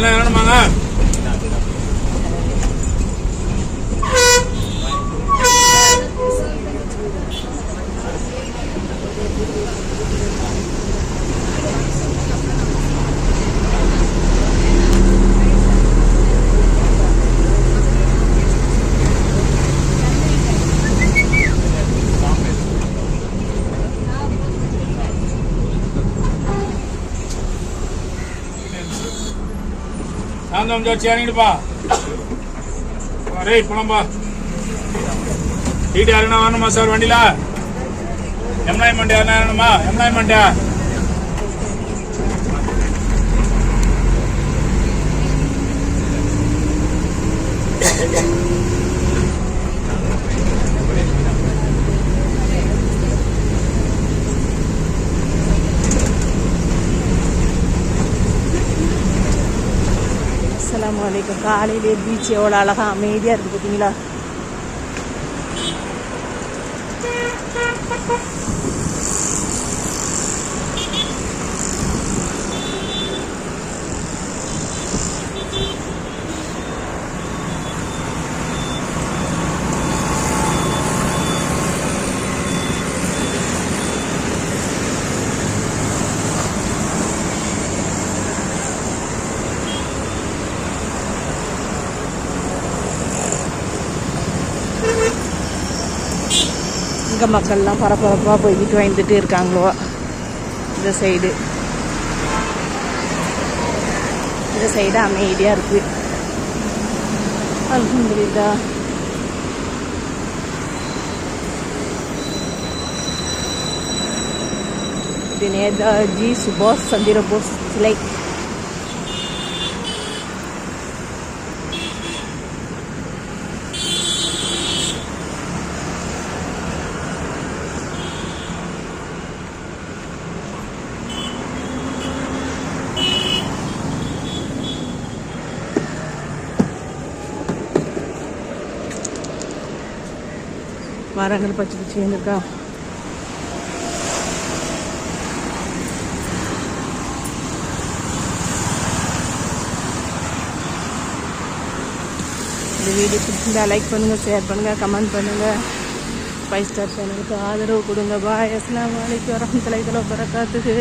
என்ன வேணுமாங்க? சாந்தம் ஜோச்சி இறங்கிடுப்பா. ரேய் புலம்பா. சீட்டு யாருன்னா வரணுமா சார் வண்டியில? எம்ப்ளாய்மெண்ட் யாருன்னா வேணுமா எம்ப்ளாய்மெண்ட்டா அஸ்ஸலாமு அலைக்கும். காலையிலே பீச் எவ்வளோ அழகாக அமைதியாக இருக்குது பார்த்தீங்களா இங்கே மக்கள்லாம் பரபரப்பாக போய்கிட்டு வாங்கிட்டு இருக்காங்களோ? இந்த சைடு இந்த சைடு அமைதியாக இருக்கு. அல்ஹம்துல்லா இது நேதாஜி சுபாஷ் சந்திர போஸ் சிலை. மரங்கள் பச்சை பச்சை இருக்கா இந்த வீடியோ பிடிச்சிருந்தா லைக் பண்ணுங்கள் ஷேர் பண்ணுங்கள் கமெண்ட் பண்ணுங்கள் ஃபைவ் ஸ்டார் சேனலுக்கு ஆதரவு கொடுங்க. பாய் அஸ்லாம் வலைக்கு வரமத்துல வரகாத்துக்கு